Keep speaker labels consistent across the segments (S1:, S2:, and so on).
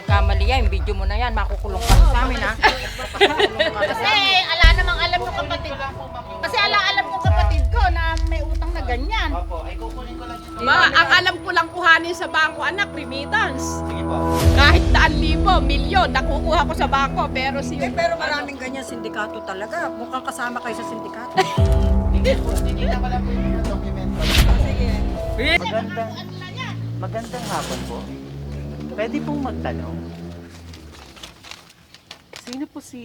S1: nagkamali yan, video mo na yan, makukulong ka sa amin ha.
S2: Kasi ala namang alam ng kapatid. Kasi ala alam ng kapatid ko na may utang na ganyan.
S3: Ma, ang alam ko lang kuhanin sa bangko, anak, remittance.
S4: Sige po.
S3: Kahit daan libo, milyon, nakukuha ko sa bangko. Pero si...
S5: Eh, pero maraming ganyan sindikato talaga. Mukhang kasama kayo sa sindikato.
S4: Hindi po, hindi na pala po yung dokumento.
S5: Sige.
S4: Magandang, magandang hapon po. Pwede pong magtanong. Sino po si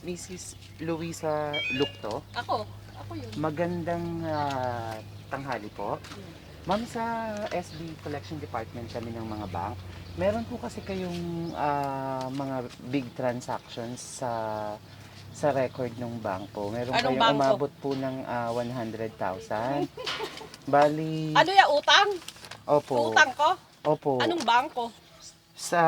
S4: Mrs. Luisa Lukto?
S3: Ako, ako yun.
S4: Magandang ah, tanghali po. Ma'am, sa SB Collection Department kami ng mga bank. Meron po kasi kayong ah, mga big transactions sa sa record ng bangko. Meron
S3: Anong
S4: kayong
S3: bangko?
S4: umabot po ng ah, 100,000. Bali,
S3: Ano ya utang?
S4: opo.
S3: Utang ko?
S4: Opo.
S3: Anong bangko?
S4: Sa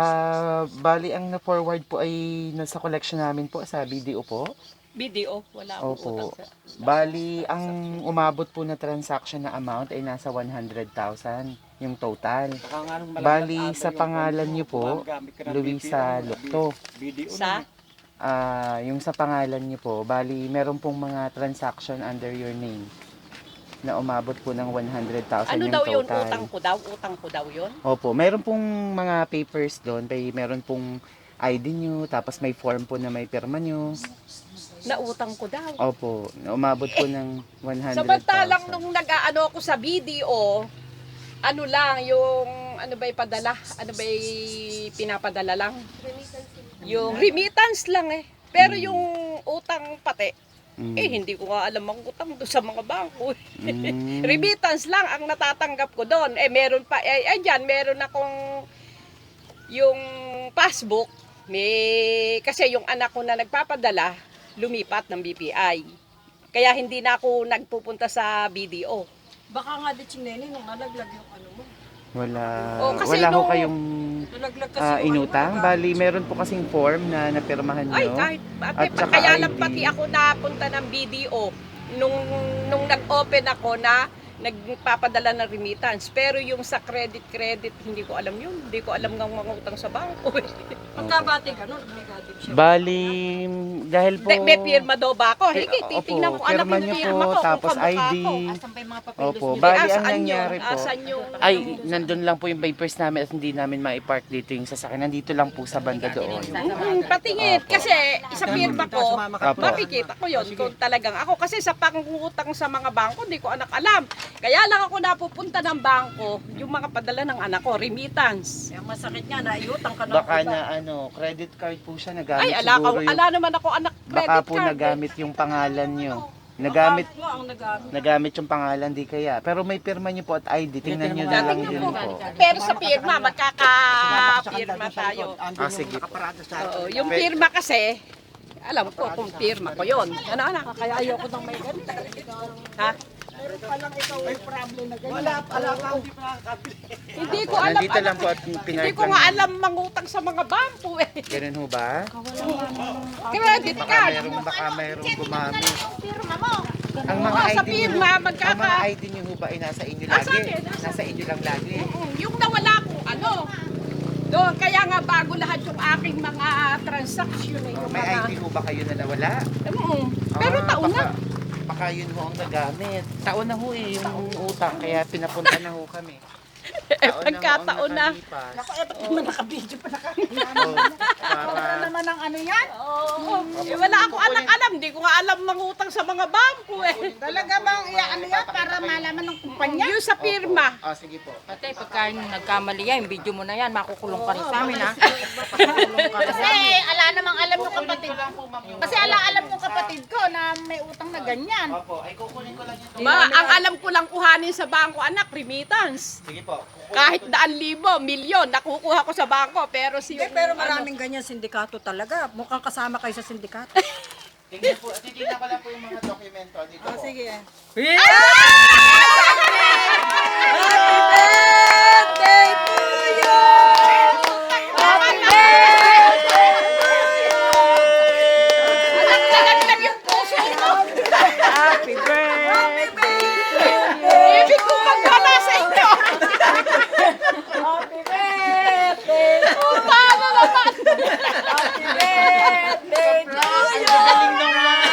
S4: bali ang na-forward po ay nasa collection namin po sa BDO po.
S3: BDO, wala akong
S4: Opo.
S3: utang sa...
S4: Bali, ang umabot po na transaction na amount ay nasa 100,000 yung total. Bali, sa pangalan niyo po, Luisa Lukto.
S3: Sa?
S4: Ah, yung sa pangalan niyo po, bali, meron pong mga transaction under your name na umabot po ng 100,000
S3: Ano
S4: yung
S3: daw yun? Utang ko daw? Utang ko daw yun?
S4: Opo, meron pong mga papers doon, may meron pong ID nyo, tapos may form po na may pirma nyo.
S3: Na utang ko daw.
S4: Opo, na umabot po ng 100,000.
S3: Samantalang nung nag-ano ako sa BDO, ano lang, yung ano ba padala? Ano ba pinapadala lang? Yung remittance lang eh. Pero
S4: Mm.
S3: yung utang pati,
S4: Mm.
S3: eh hindi ko nga alam ang utang doon sa mga bangko.
S4: Mm.
S3: Remittance lang ang natatanggap ko doon. Eh meron pa, eh, eh dyan, meron akong yung passbook. May, kasi yung anak ko na nagpapadala, lumipat ng BPI. Kaya hindi na ako nagpupunta sa BDO.
S5: Baka nga di chineni nung nalaglag yung ano mo.
S4: Wala,
S3: Oh, kasi
S4: wala ho
S3: nung-
S4: kayong
S5: Yung
S4: inutang. Bali, meron po kasing form na napirmahan nyo.
S3: Ay, kahit,
S4: At
S3: ate,
S4: saka
S3: kaya lang
S4: ID.
S3: pati ako napunta ng BDO nung, nung nag-open ako na nagpapadala ng remittance. Pero yung sa credit-credit, hindi ko alam yun. Hindi ko alam ng mga utang sa bangko.
S5: Pagkabati ka nun, negative siya.
S4: Bali, dahil po...
S3: Hindi, may pirma daw ba ako? Higi, titingnan mo alam
S4: pirma
S3: yung
S4: niyo
S3: pirma
S4: po,
S3: ko.
S4: tapos ID.
S3: ko.
S2: Asan pa yung mga papelos
S4: Opo,
S2: niyo?
S4: bali ang nangyari
S3: yun?
S4: po.
S3: Asan yung...
S4: Ay, nandun lang po yung papers namin at hindi namin ma-park dito yung sasakyan. Nandito lang po sa banda doon.
S3: Mm, patingin. Kasi isa pirma ko, makikita ko yon kung talagang ako. Kasi sa pangungutang sa mga bangko, hindi ko anak alam. Kaya lang ako napupunta ng bangko, yung mga padala ng anak ko, remittance.
S5: Kaya masakit nga, naiutang ka ng
S4: Baka na ano, credit card po siya nagamit
S3: Ay, ala,
S4: siguro
S3: ka,
S4: yung...
S3: ala naman ako anak credit
S4: Baka po
S3: card. eh.
S4: nagamit yung pangalan nyo. Nagamit
S5: Baka nga ang nagamit.
S4: nagamit yung pangalan di kaya. Pero may pirma nyo po at ID. Tingnan nyo na lang yun po.
S3: Pero sa pirma, magkaka-pirma tayo.
S4: Ah, sige po.
S3: Oo, yung pirma kasi, alam ko kung pirma ko yon. Ano, ano?
S5: Kaya ayoko nang may ganito.
S3: Ha? Hindi ko alam.
S4: Nandito lang po at
S3: Hindi
S4: pinark
S3: ko nga alam mangutang sa mga bangko eh.
S4: Ganun ho ba?
S3: Credit
S4: Baka
S3: card.
S4: mayroong, baka mayroong gumamit.
S2: Pirma mo.
S4: Ang mga
S3: Oo, sa
S4: ID
S3: pirma,
S4: ang mga ID nyo ho ba ay nasa inyo
S3: Nasa
S4: lagi?
S3: akin, nasa-
S4: inyo lang lagi.
S3: Yung nawala ko, ano? Doon, kaya nga bago lahat yung aking mga transaction eh. Yung
S4: May
S3: mga,
S4: ID ho ba kayo na nawala?
S3: Mm, pero
S4: Ah,
S3: taon na.
S4: Baka- Baka yun ho ang nagamit. Taon na ho eh, yung utang. Kaya pinapunta na ho kami.
S3: Eh,
S4: Taon
S3: pagkataon na.
S4: nakalipas.
S5: Ako, eh, ba't naman nakabidyo pa naka...
S4: Oh,
S2: Wala
S4: para...
S2: naman ang ano yan.
S3: Oo. Eh, wala ako anak alam. Hindi ko nga alam mangutang sa mga bangko eh.
S2: Talaga bang iaano yan para malaman ng kumpanya?
S3: Yung sa pirma.
S4: Ah, sige po.
S1: Ate, pagka nagkamali yan, video mo na yan, makukulong ka rin sa amin ha.
S2: Kasi ala namang alam ng kapatid. Kasi ala alam kapatid ko na may utang na ganyan.
S4: Opo, ay kukunin ko lang yung
S3: Ma, ang alam ko lang kuhanin sa bangko, anak, remittance.
S4: Sige po.
S3: Kahit daan libo, milyon, nakukuha ko sa bangko. Pero si
S5: Eh, pero maraming ganyan sindikato talaga. Mukhang kasama kayo sa sindikato.
S4: Tingnan po, titignan ko lang po yung mga dokumento dito po.
S5: Sige.
S3: Nalaglag
S4: yun! Galing
S3: naman!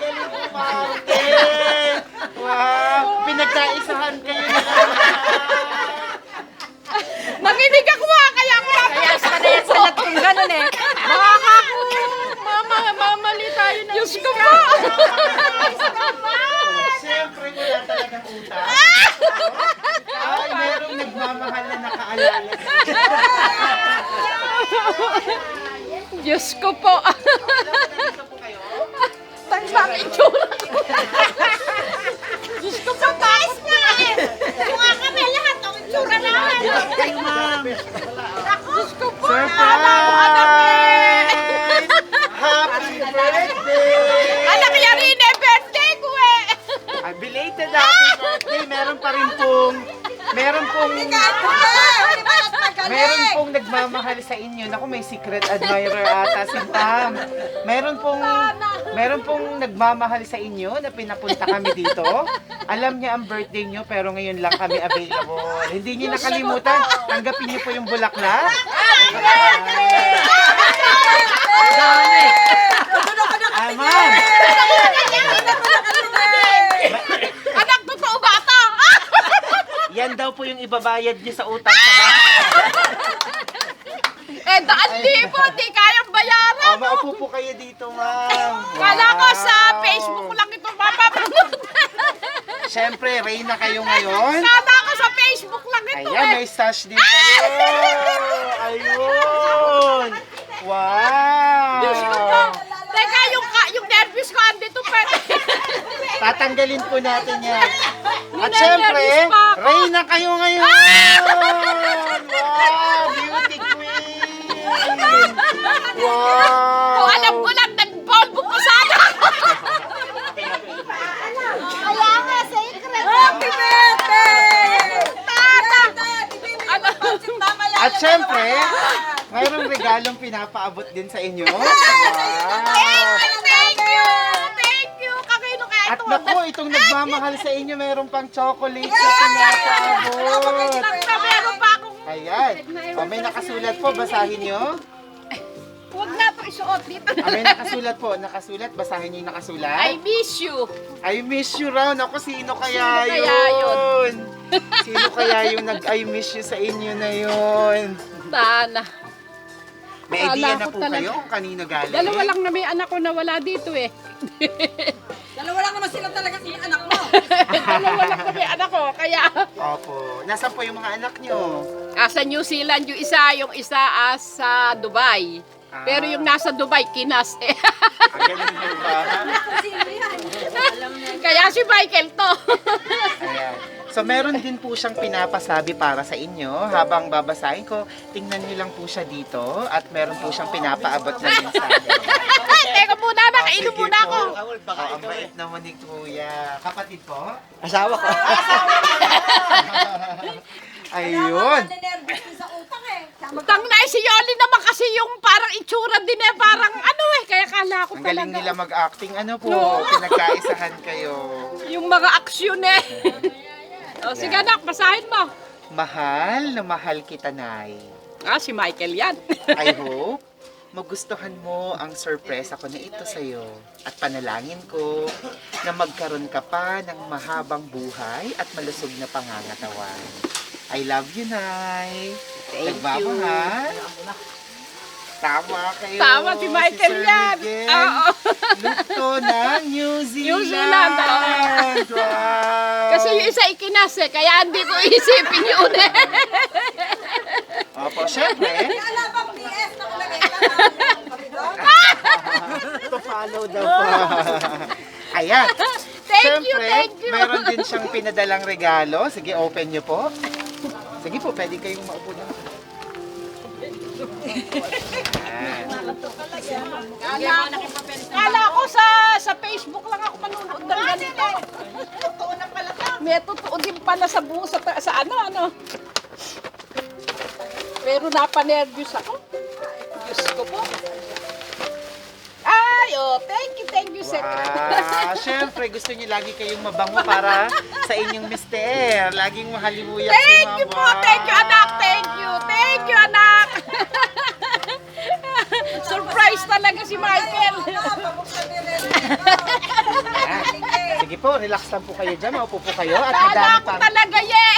S3: Galing mo, Maute! Wow!
S5: Pinagkaisahan kayo
S3: na
S1: Nanginig ako ah, kaya ako napapasok.
S2: Kaya sa lahat kung ganun eh. Makakaku, mama, mamali tayo ng Diyos ko po.
S4: Siyempre, wala talagang utak. Ay, merong nagmamahal na nakaalala. Diyos ko po. Nagmamahal sa inyo. Naku, may secret admirer ata si Pam. Meron pong meron pong nagmamahal sa inyo na pinapunta kami dito. Alam niya ang birthday niyo pero ngayon lang kami available. Hindi niyo nakalimutan. Tanggapin niyo po yung bulaklak. Dami. Ah, ma'am.
S3: Anak, totoo ba ito?
S4: Yan daw po yung ibabayad niyo sa utang sa bahay.
S3: Eh, daan di po, di kayang bayaran.
S4: Ah, maupo po kayo dito, ma'am.
S3: Kala ko sa
S4: Wow.
S3: Facebook lang ito mapapanood.
S4: Siyempre, Reyna kayo ngayon.
S3: Kala ko sa Facebook lang ito
S4: Ayan,
S3: eh.
S4: may stash din kayo. Ayun. Wow.
S3: Diyos ko po. Teka, yung, ka- yung nervous ko andito pa.
S4: Tatanggalin po natin yan. At
S3: Ninenervous
S4: syempre,
S3: pa ako.
S4: Reyna kayo ngayon. Wow, beauty queen. Wow.
S3: Kung alam ko lang, nag-polvo ko sana.
S2: Kaya nga, secret.
S5: Happy birthday!
S3: Ano?
S4: At syempre, mayroong regalong pinapaabot din sa inyo. Wow.
S3: Thank you! Thank you! Kakino kaya
S4: At
S3: ito?
S4: naku, itong nagmamahal sa inyo, meron pang chocolate na pinapaabot.
S3: Nagka meron pa akong...
S4: Ayan. O, may nakasulat po, basahin nyo.
S3: Huwag na ito isuot dito.
S4: Ah, may nakasulat po, nakasulat, basahin nyo yung nakasulat.
S3: I miss you.
S4: I miss you raw. Naku, sino kaya
S3: Sino kaya
S4: yun? Sino kaya yung nag-I miss you sa inyo na yun?
S3: Sana.
S4: May
S3: Wala
S4: idea na po
S3: talaga.
S4: kayo kung kanino galing?
S3: Dalawa lang na may anak ko na wala dito eh.
S5: Dalawa lang naman sila talaga sa anak mo.
S3: Dalawa lang na may anak ko. Kaya
S4: Opo. Nasaan po yung mga anak nyo?
S3: ah, sa New Zealand yung isa, yung isa ah, sa Dubai.
S4: Ah.
S3: Pero yung nasa Dubai, kinas eh.
S4: Ah, ganun po ba?
S3: Kaya si Michael to.
S4: Ayan. So meron din po siyang pinapasabi para sa inyo habang babasahin ko. Tingnan niyo lang po siya dito at meron po siyang pinapaabot na.
S3: Ay, teka muna, nakainom muna ako.
S4: Oh, ang bait naman ni Kuya. Kapatid po?
S6: Asawa ko.
S4: Ayun.
S5: Utang eh.
S3: Tang na si Yoli naman kasi yung parang itsura din eh, parang ano eh. Kaya kala ko
S4: Ang galing
S3: talaga.
S4: nila mag-acting. Ano po? Pinagkaisahan kayo.
S3: Yung mga aksyon eh. o sige anak, basahin mo.
S4: Mahal na mahal kita, Nay.
S3: Ah, si Michael yan.
S4: I hope magustuhan mo ang surprise ako na ito sa'yo. At panalangin ko na magkaroon ka pa ng mahabang buhay at malusog na pangangatawan. I love you, Nay.
S3: Thank
S4: Nagmamahal. Tama kayo.
S3: Tama si Michael
S4: Sir
S3: yan.
S4: Miguel.
S3: Oo.
S4: Luto ng New Zealand.
S3: New Zealand, oo.
S4: Wow.
S3: Kasi yung isa ikinas eh, kaya hindi ko isipin yun eh.
S4: Opo, syempre.
S5: Wala na kulagay
S4: to follow daw po. Ayan.
S3: Thank you,
S4: Siyempre,
S3: thank you.
S4: mayroon din siyang pinadalang regalo. Sige, open nyo po. Sige po, pwede kayong maupo na. Ayan.
S3: Kala ko sa sa Facebook lang ako manunood ng ganito.
S2: Totoo na pala to.
S3: May totoo din pala sa buo sa, sa ano, ano. Pero napanervyos ako. Ko po. Ay, oh, thank you, thank you, Secret.
S4: Wow, syempre gusto niyo lagi kayong mabango para sa inyong mister. Laging mahalimuyak si
S3: Thank you po, thank you, anak, thank you, thank you, anak. Surprise talaga si Michael.
S4: Sige po, relax lang po kayo dyan. Maupo po kayo. At madami
S3: ko
S4: pang,
S3: talaga, ye.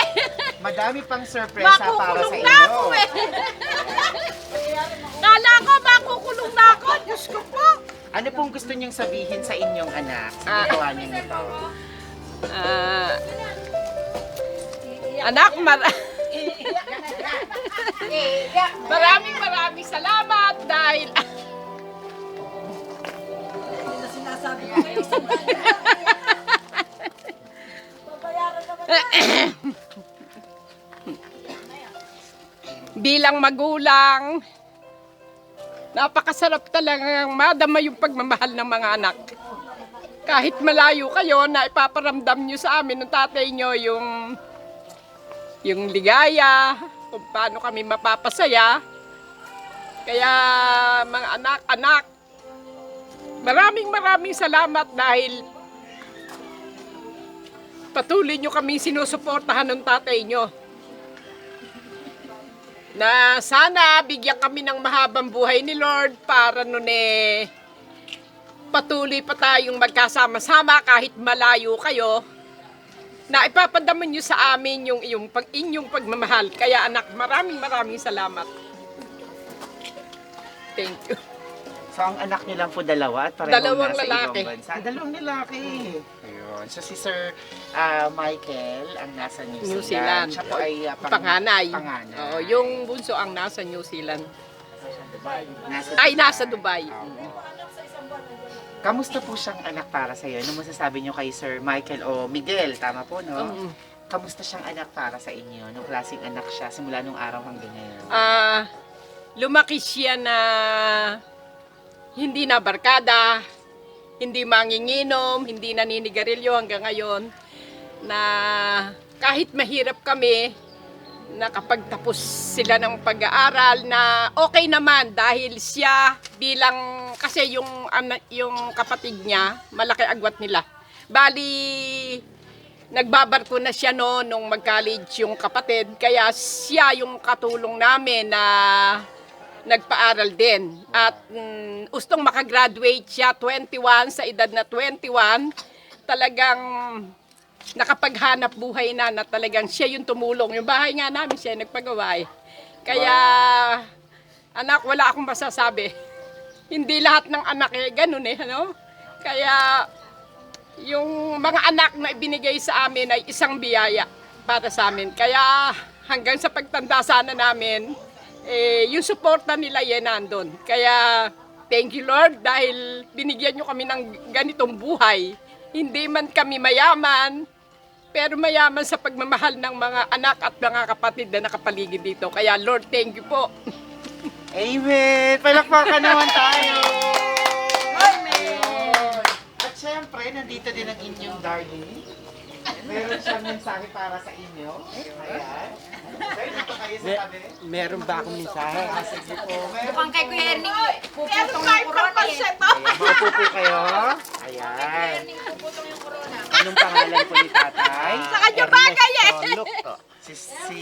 S4: madami pang surpresa para sa
S3: Makukulong
S4: inyo.
S3: na ako eh. Ako. Diyos ko po.
S4: Ano pong gusto niyong sabihin sa inyong anak sa
S3: Ah.
S4: ginawa niyo nito?
S3: Ah, anak, mar Maraming maraming salamat dahil
S5: Hindi na
S3: napakasarap talagang madama yung pagmamahal ng mga anak. Kahit malayo kayo, na ipaparamdam nyo sa amin ng tatay nyo yung, yung ligaya, kung paano kami mapapasaya. Kaya mga anak-anak, maraming maraming salamat dahil patuloy nyo kami sinusuportahan ng tatay nyo na sana bigyan kami ng mahabang buhay ni Lord para nun eh patuloy pa tayong magkasama-sama kahit malayo kayo na ipapadaman nyo sa amin yung, yung pag, inyong pagmamahal. Kaya anak, maraming maraming salamat. Thank you.
S4: So, ang anak niyo lang po dalawa at parehong
S3: Dalawang
S4: nasa
S3: lalaki.
S4: ibang bansa. Dalawang lalaki. Ayun. So, si Sir ah, Michael ang nasa New,
S3: New
S4: Zealand.
S3: Zealand.
S4: Siya po ay ah, pang-
S3: Panganay.
S4: Panganay.
S3: Oo, yung bunso ang nasa New Zealand.
S4: Nasa
S3: Ay, nasa Dubai.
S4: Oo. Kamusta po siyang anak para sa iyo? Ano masasabi niyo kay Sir Michael o Miguel? Tama po, no?
S3: Oo.
S4: Kamusta siyang anak para sa inyo? Anong klaseng anak siya simula nung araw hanggang ngayon?
S3: Ah, lumaki siya na hindi na barkada, hindi manginginom, hindi naninigarilyo hanggang ngayon na kahit mahirap kami nakapagtapos sila ng pag-aaral na okay naman dahil siya bilang kasi yung yung kapatid niya malaki agwat nila. Bali nagbabarko na siya no nung mag-college yung kapatid kaya siya yung katulong namin na nagpaaral din at mm, ustong makagraduate siya 21 sa edad na 21 talagang nakapaghanap buhay na na talagang siya yung tumulong yung bahay nga namin siya nagpagawa eh. kaya anak wala akong masasabi hindi lahat ng anak eh ganun eh ano kaya yung mga anak na ibinigay sa amin ay isang biyaya para sa amin. Kaya hanggang sa pagtanda sana namin, eh, yung suporta nila yan nandun. Kaya thank you Lord dahil binigyan nyo kami ng ganitong buhay. Hindi man kami mayaman, pero mayaman sa pagmamahal ng mga anak at mga kapatid na nakapaligid dito. Kaya Lord, thank you po.
S4: Amen! Palakpakan naman tayo! Amen! At syempre, nandito din ang inyong darling. Meron siyang mensahe para sa inyo. Ayan. Sir, dito kayo sa tabi.
S6: Meron ba akong mensahe?
S4: Ah, sige po. Meron
S2: Mukhang kay Kuya Ernie, puputong
S3: Meron
S2: yung
S3: tayong
S2: corona eh.
S3: pansit, oh.
S4: Ayan, maupo po kayo. Ayan. Anong pangalan po ni tatay?
S3: Sa kanya bagay eh.
S6: Look,
S4: Si, si,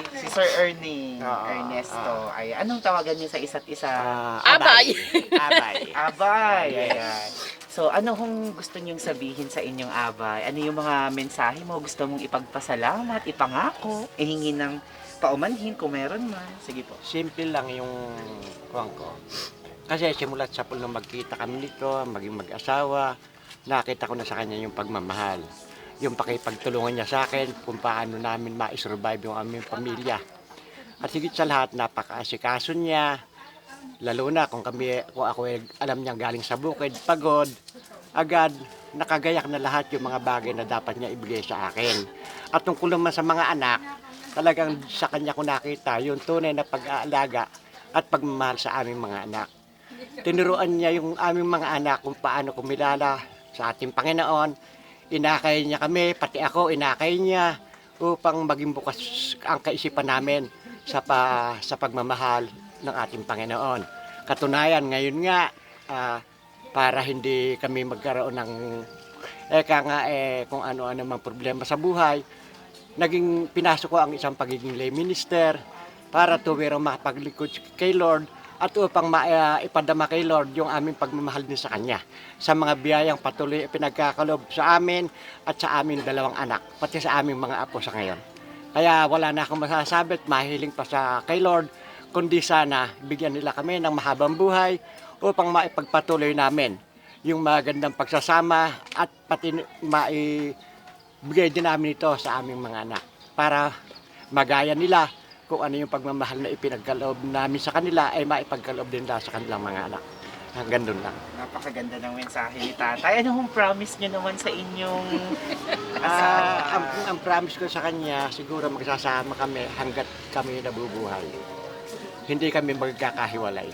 S4: si Sir Ernie.
S6: Oo,
S4: Ernesto. Ay, anong tawagan niyo sa isa't isa?
S6: ah,
S3: Abay.
S6: abay.
S4: Abay, ayan. So, ano kung gusto niyong sabihin sa inyong abay? Ano yung mga mensahe mo gusto mong ipagpasalamat, ipangako, ihingi ng paumanhin kung meron man? Sige po.
S6: Simple lang yung kuwang ko. Kasi simulat sa pulo magkita kami nito, maging mag-asawa, nakita ko na sa kanya yung pagmamahal. Yung pakipagtulungan niya sa akin kung paano namin ma-survive yung aming pamilya. At higit sa lahat, napaka-asikaso niya. Lalo na kung kami, kung ako ay alam niya galing sa bukid, pagod, agad nakagayak na lahat yung mga bagay na dapat niya ibigay sa akin. At tungkol naman sa mga anak, talagang sa kanya ko nakita yung tunay na pag-aalaga at pagmamahal sa aming mga anak. Tinuruan niya yung aming mga anak kung paano kumilala sa ating Panginoon. Inakay niya kami, pati ako, inakay niya upang maging bukas ang kaisipan namin sa, pa, sa pagmamahal ng ating Panginoon. Katunayan, ngayon nga, ah, para hindi kami magkaroon ng eka nga eh, kung ano-ano mang problema sa buhay, naging pinasok ko ang isang pagiging lay minister para tuwirang makapaglingkod kay Lord at upang maipadama kay Lord yung aming pagmamahal din sa Kanya sa mga biyayang patuloy pinagkakalob sa amin at sa aming dalawang anak, pati sa aming mga apo sa ngayon. Kaya wala na akong masasabi at mahiling pa sa kay Lord, kundi sana bigyan nila kami ng mahabang buhay upang maipagpatuloy namin yung magandang pagsasama at pati maibigay din namin ito sa aming mga anak para magaya nila kung ano yung pagmamahal na ipinagkaloob namin sa kanila ay maipagkaloob din nila sa kanilang mga anak. Hanggang doon lang.
S4: Napakaganda ng mensahe ni tatay. Ano hong promise niyo naman sa inyong
S6: Ah, ang, ang promise ko sa kanya, siguro magsasama kami hanggat kami nabubuhay. Hindi kami magkakahiwalay.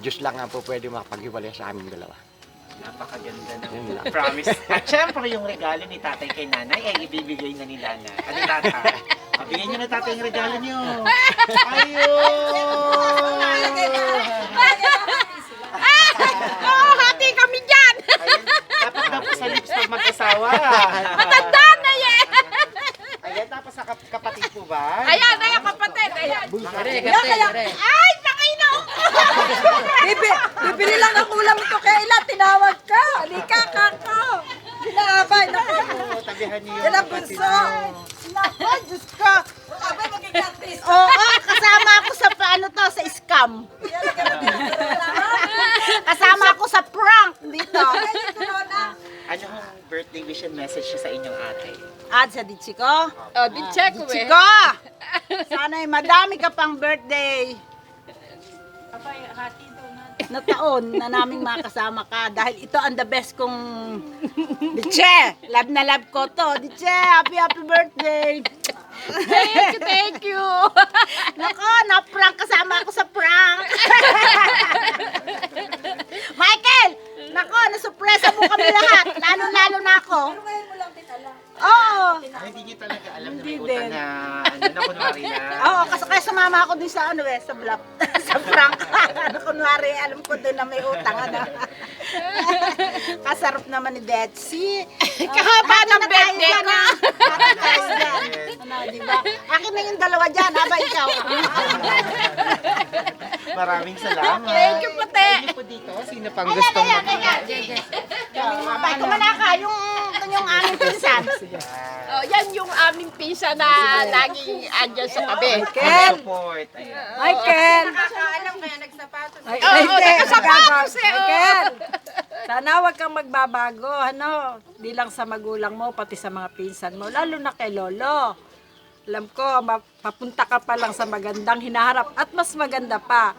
S6: Diyos lang ang po pwede makapaghiwalay sa aming dalawa.
S4: Napakaganda ng
S6: Yun lang.
S4: promise. At syempre yung regalo ni tatay kay nanay ay ibibigay na ni nanay. Ano tatay? Ah, Bigyan niyo na tatay yung regalo niyo. Ayun!
S3: Oo, hati kami dyan!
S4: Ayun, dapat po sa lips pag mag-asawa.
S3: Matanda
S4: tapos sa kap- kapatid po ba?
S3: Ayan, ayan kapatid, ayan.
S1: Gare, gare.
S3: Ay, Panginoon!
S5: Bibi, bibili lang ng ulam ito kaya tinawag ka. Halika, kako. Binaabay, naku.
S4: Oo, tabihan niyo
S5: Yan ang bunso. Naku, Diyos ko. Abay, magiging.
S2: Oo, kasama ako sa paano to, sa scam. Kasama ako sa prank dito.
S4: Ano hong birthday wish and message sa inyong ate?
S2: At sa Dichiko.
S3: Oh, di check ko eh.
S2: Dichiko! Sana'y madami ka pang birthday. na taon na naming makasama ka dahil ito ang the best kong Diche, love na love ko to. Diche, happy happy birthday.
S3: Thank you, thank you.
S2: Nako, na-prank kasama ako sa prank. Michael, nako, nasupresa mo kami lahat. Lalo-lalo na ako.
S5: Ngayon mo lang din alam.
S2: Oo.
S4: Ah, hindi niyo talaga alam na may
S2: Hindi
S4: utang
S2: din.
S4: na, ano na, kunwari na.
S2: Oo, kasi kaya sumama ako din sa ano eh, sa bluff, sa prank. ano kunwari, alam ko din na may utang, ano. Kasarap naman ni Betsy.
S3: Kahaba ng birthday ko.
S2: Ano, di ba? Akin na yung dalawa dyan, haba ikaw.
S4: Maraming salamat.
S3: Thank you, puti.
S4: Thank you po dito. Sino pang gustong mag-
S2: Abay, kumana ka, yung, yung aming pinsan.
S3: Oh, yan yung aming pisa na laging andyan sa tabi.
S4: Ken! Support. Ayan.
S5: Michael.
S1: Nakakaalam kaya nagsapatos.
S5: Ay,
S3: Oo,
S5: hindi.
S3: nakasapatos eh, oo.
S5: Michael. Sana huwag kang magbabago, ano, di lang sa magulang mo, pati sa mga pinsan mo, lalo na kay Lolo. Alam ko, mapapunta ka pa lang sa magandang hinaharap at mas maganda pa.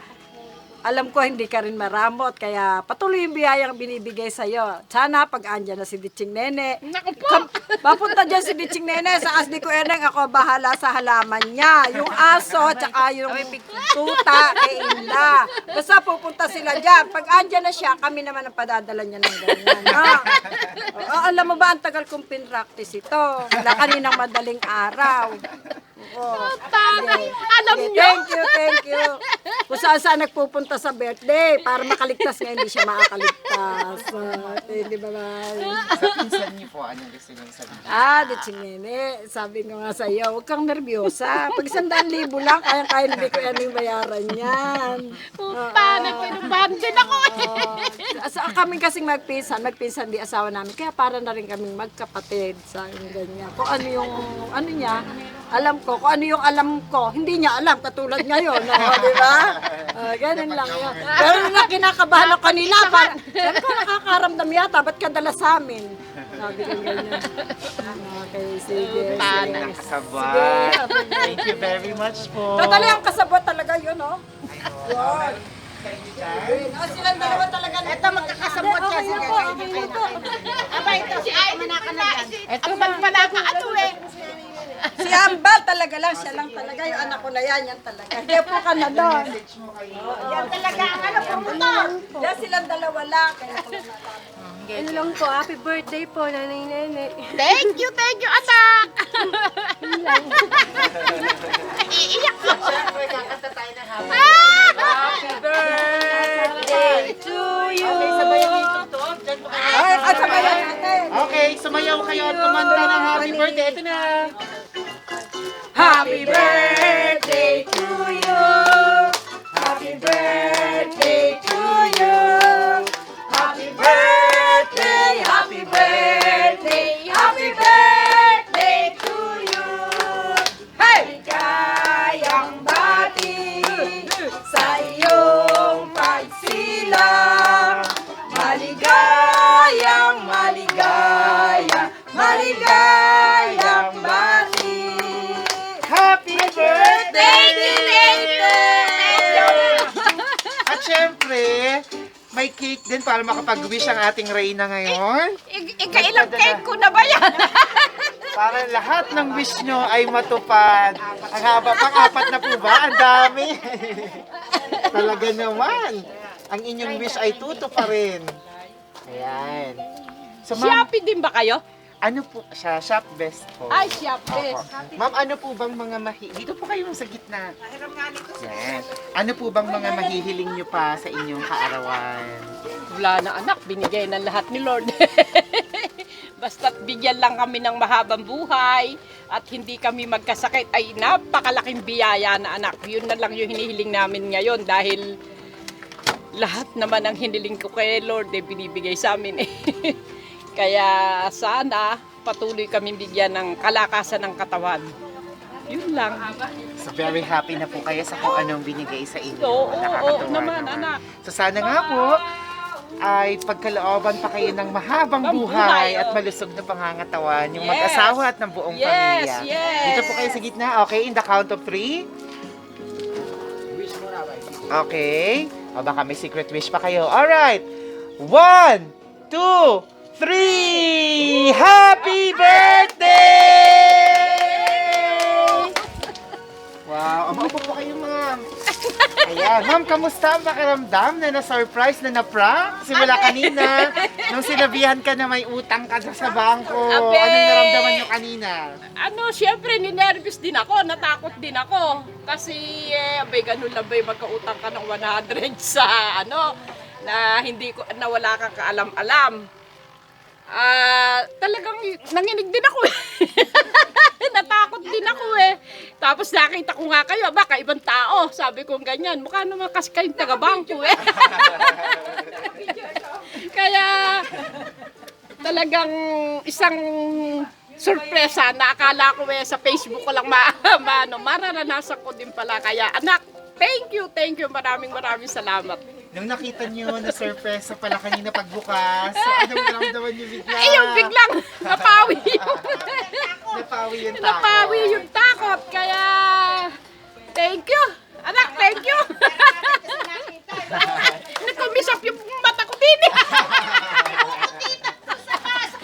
S5: Alam ko hindi ka rin maramot, kaya patuloy yung biyayang binibigay sa'yo. Sana pag andyan na si Ditching Nene,
S3: Naku po.
S5: Kam- Papunta dyan si Ditching Nene sa Asdi ko Eneng, ako bahala sa halaman niya. Yung aso, tsaka yung tuta, kay Inla. Basta pupunta sila dyan. Pag andyan na siya, kami naman ang padadala niya ng ganyan. Ha? Oo, alam mo ba, ang tagal kong pinractice ito. Wala kaninang madaling araw.
S3: Tama. Alam
S5: Okay,
S3: nyo.
S5: thank you, thank you. Kung saan saan nagpupunta sa birthday para makaligtas nga hindi siya makakaligtas. Uh, di ba ba?
S4: Sa pinsan niyo po, anong gusto niyo sabihin?
S5: Ah, di chingene. Sabi ko nga sa iyo, huwag kang nervyosa. Pag isandaan libo lang, kaya-kaya hindi ko yan yung bayaran yan.
S3: Paano pinubahan din ako.
S5: Oh, sa kami kasing magpinsan, magpinsan di asawa namin. Kaya para na rin kaming magkapatid sa ganyan. Kung ano yung, ano niya, alam ko, kung ano yung alam ko, hindi niya alam, katulad ngayon, no, di ba? Uh, ganun lang yun. Pero nung na kinakabahan ako kanila, parang, sabi ko, nakakaramdam yata, ba't ka dala sa amin? Sabi ko ganyan. Okay, sige. Sige.
S4: nakasabat. Thank you very much po.
S5: Totally ang kasabot talaga yun, no? Yun. Oh, silang dalawa talaga.
S2: Ito, magkakasamot siya. Sige, na, kayo na, kayo na. Aba, ito, kumana ka na dyan.
S3: Ito man pala ka ano eh.
S5: Si Ambal talaga lang, siya lang talaga. Yung anak ko na yan, yan talaga. Kaya po ka na doon.
S2: Yan talaga ang ano, promotor.
S5: Yan silang dalawa lang. Kaya ko lang
S7: Ano lang po, happy birthday po, nanay nene.
S3: Thank you, thank you, anak. Iiyak ko.
S4: Siyempre, kakanta tayo ng happy
S3: Happy birthday to you.
S4: Okay. Diyan kayo.
S5: Sabayan natin.
S4: Okay, sumayaw kayo at kumanta ng happy birthday. Ito na.
S5: Happy birthday
S4: para makapag-wish ang ating Reyna ngayon.
S3: I- ikailang cake ko na ba yan?
S4: Para lahat ng wish nyo ay matupad. Ang haba pang apat na po ba? Ang dami. Talaga naman. Ang inyong wish ay tuto pa rin. Ayan. So, ma'am,
S3: Shopee din ba kayo?
S4: Ano po siya? Shop best po.
S3: Ay, Shopee.
S4: Opo. Ma'am, ano po bang mga mahi... Dito po kayo sa gitna. Yan. Ano po bang mga mahihiling nyo pa sa inyong kaarawan?
S3: Wala na anak, binigay ng lahat ni Lord. Basta't bigyan lang kami ng mahabang buhay at hindi kami magkasakit ay napakalaking biyaya na anak. Yun na lang yung hinihiling namin ngayon dahil lahat naman ang hiniling ko kay Lord eh binibigay sa amin eh. Kaya sana patuloy kami bigyan ng kalakasan ng katawan. Yun lang.
S4: So very happy na po kayo sa kung anong binigay sa inyo.
S3: Oo, oo, oo naman, anak.
S4: So sana nga po ay pagkalooban pa kayo ng mahabang
S3: Ang
S4: buhay at malusog na pangangatawan yung
S3: Yes.
S4: mag-asawa at ng buong
S3: Yes,
S4: pamilya.
S3: yes.
S4: Dito po kayo sa gitna. Okay, in the count of three. Okay. O baka may secret wish pa kayo. Alright. One, two, three! Happy birthday! Wow. Aba, upo po kayo, ma'am. Ayan. Ma'am, kamusta ang pakiramdam na na-surprise na na-prank? Simula kanina, nung sinabihan ka na may utang ka sa bangko.
S3: Abe!
S4: Anong naramdaman nyo kanina?
S3: ano, syempre, ninervous din ako, natakot din ako. Kasi, eh, abay, ganun lang ba'y magkautang ka ng 100 sa, ano, na hindi ko, na wala kang kaalam-alam. Ah, talagang nanginig din ako eh. Natakot din ako eh. Tapos nakita ko nga kayo, baka ibang tao. Sabi ko ganyan, mukha naman kasi kayong taga-bangko eh. Kaya, talagang isang sorpresa na akala ko eh sa Facebook ko lang ma, ma ano, mararanasan ko din pala. Kaya anak, thank you, thank you. Maraming maraming salamat.
S4: Nung nakita nyo na surprise pala kanina pagbukas, so anong naramdaman nyo bigla?
S3: Ay, yung biglang napawi yung,
S4: Napawi yung takot.
S3: napawi yung takot. Kaya, thank you. Anak, thank you. Nagkumisap yung mata ko din.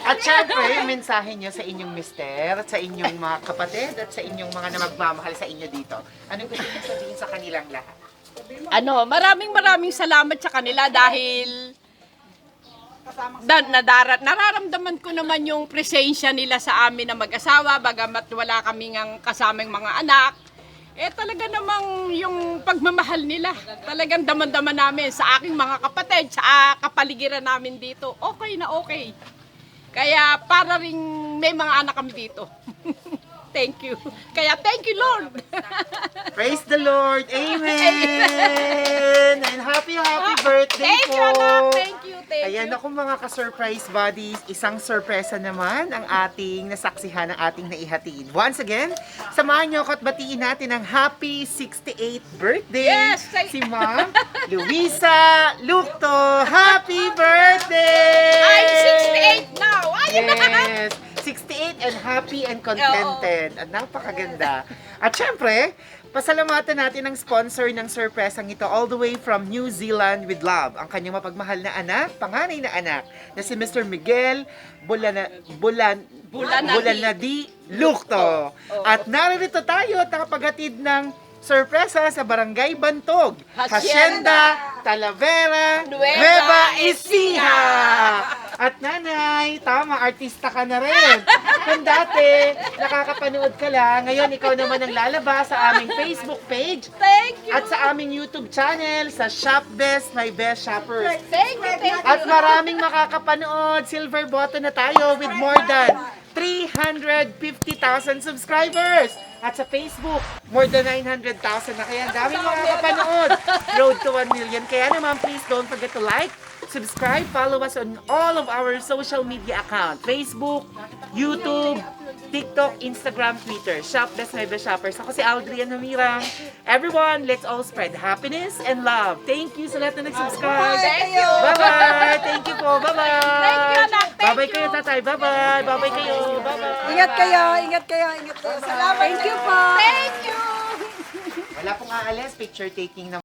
S4: At syempre, yung mensahe nyo sa inyong mister, at sa inyong mga kapatid, at sa inyong mga na magmamahal sa inyo dito. Anong gusto nyo sabihin sa kanilang lahat?
S3: Ano, maraming maraming salamat sa kanila dahil da, nadarat, nararamdaman ko naman yung presensya nila sa amin na mag-asawa, bagamat wala kaming ang kasamang mga anak. Eh talaga namang yung pagmamahal nila, talagang daman-daman namin sa aking mga kapatid, sa kapaligiran namin dito, okay na okay. Kaya para rin may mga anak kami dito. thank you. Kaya thank you Lord.
S4: Praise the Lord! Amen! And happy, happy birthday
S3: thank
S4: po!
S3: you anak, thank you, thank
S4: Ayan
S3: you.
S4: ako mga ka-surprise buddies, isang sorpresa naman ang ating nasaksihan ng ating naihatid. Once again, samahan niyo ako at batiin natin ang happy 68th birthday
S3: Yes, say-
S4: si Ma'am Luisa Lukto. Happy birthday!
S3: I'm 68 now. Ayun na.
S4: Yes! 68 and happy and contented. At napakaganda. At syempre, pasalamatan natin ang sponsor ng surpresang ito all the way from New Zealand with love. Ang kanyang mapagmahal na anak, panganay na anak, na si Mr. Miguel Bulana, Bulan,
S3: Bulanadi.
S4: Bulanadi Lukto. At naririto tayo at nakapagatid ng sorpresa sa Barangay Bantog, Hacienda, Talavera,
S3: Nueva
S4: Nueva Ecija. At nanay, tama, artista ka na rin. Kung dati, nakakapanood ka lang, ngayon ikaw naman ang lalabas sa aming Facebook page
S3: Thank you.
S4: at sa aming YouTube channel sa Shop Best, My Best Shoppers.
S3: Thank you, thank you.
S4: At maraming makakapanood. Silver button na tayo with more than 350,000 subscribers. At sa Facebook, more than 900,000 na. Kaya ang daming makakapanood. Road to 1 million. Kaya naman, please don't forget to like, subscribe, follow us on all of our social media account. Facebook, YouTube, TikTok, Instagram, Twitter. Shop Best My Best Shoppers. Ako si Aldrian Hamirang. Everyone, let's all spread happiness and love. Thank you sa lahat na nag-subscribe.
S3: Thank you.
S4: Bye-bye! Thank you po. Bye-bye!
S3: Thank you, anak. Thank
S4: Bye-bye kayo, tatay. Bye-bye! Bye-bye kayo. Bye-bye!
S5: Ingat kayo, ingat kayo, ingat kayo. Salamat. Thank you po.
S3: Thank you.
S4: Wala pong aalis. Picture taking na